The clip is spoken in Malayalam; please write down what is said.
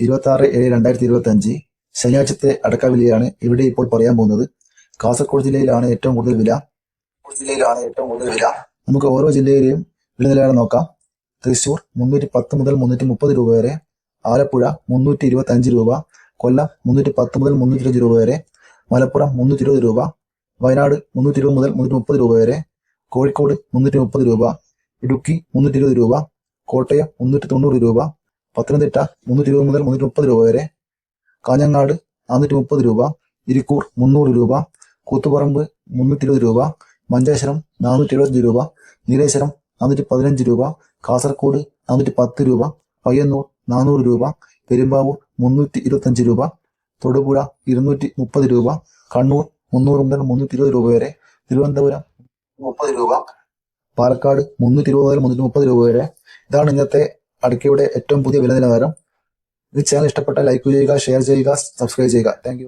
ഇരുപത്തി ആറ് ഏഴ് രണ്ടായിരത്തി ഇരുപത്തി അഞ്ച് ശനിയാഴ്ചത്തെ അടക്ക വിലയാണ് ഇവിടെ ഇപ്പോൾ പറയാൻ പോകുന്നത്. കാസർഗോഡ് ജില്ലയിലാണ് ഏറ്റവും കൂടുതൽ വില. ജില്ലയിലാണ് ഏറ്റവും കൂടുതൽ വില. നമുക്ക് ഓരോ ജില്ലയിലെയും വില നിലവാരം നോക്കാം. തൃശൂർ മുന്നൂറ്റി പത്ത് മുതൽ മുന്നൂറ്റി മുപ്പത് രൂപ വരെ. ആലപ്പുഴ മുന്നൂറ്റി ഇരുപത്തി അഞ്ച് രൂപ. കൊല്ലം മുന്നൂറ്റി പത്ത് മുതൽ മുന്നൂറ്റി ഇരുപത് രൂപ വരെ. മലപ്പുറം മുന്നൂറ്റി ഇരുപത് രൂപ. വയനാട് മുന്നൂറ്റി ഇരുപത് മുതൽ മുന്നൂറ്റി മുപ്പത് രൂപ വരെ. കോഴിക്കോട് മുന്നൂറ്റി മുപ്പത് രൂപ. ഇടുക്കി മുന്നൂറ്റി ഇരുപത് രൂപ. കോട്ടയം മുന്നൂറ്റി തൊണ്ണൂറ് രൂപ. പത്തനംതിട്ട മുന്നൂറ്റി ഇരുപത് മുതൽ മുന്നൂറ്റി മുപ്പത് രൂപ വരെ. കാഞ്ഞങ്ങാട് നാനൂറ്റി മുപ്പത് രൂപ. ഇരിക്കൂർ മുന്നൂറ് രൂപ. കൂത്തുപറമ്പ് മുന്നൂറ്റി ഇരുപത് രൂപ. മഞ്ചേശ്വരം നാനൂറ്റി എഴുപത്തഞ്ച് രൂപ. നീലേശ്വരം നാനൂറ്റി പതിനഞ്ച് രൂപ. കാസർഗോഡ് നാനൂറ്റി പത്ത് രൂപ. പയ്യന്നൂർ നാനൂറ് രൂപ. പെരുമ്പാവൂർ മുന്നൂറ്റി ഇരുപത്തഞ്ച് രൂപ. തൊടുപുഴ ഇരുന്നൂറ്റി മുപ്പത് രൂപ. കണ്ണൂർ മുന്നൂറ് മുതൽ മുന്നൂറ്റി ഇരുപത് രൂപ വരെ. തിരുവനന്തപുരം മുപ്പത് രൂപ. പാലക്കാട് മുന്നൂറ്റി ഇരുപത് മുതൽ മുന്നൂറ്റി മുപ്പത് രൂപ വരെ. ഇതാണ് ഇന്നത്തെ അടയ്ക്കയുടെ ഏറ്റവും പുതിയ വില നിലവാരം ഈ ചാനൽ ഇഷ്ടപ്പെട്ട ലൈക്ക് ചെയ്യുക ഷെയർ ചെയ്യുക സബ്സ്ക്രൈബ് ചെയ്യുക. താങ്ക്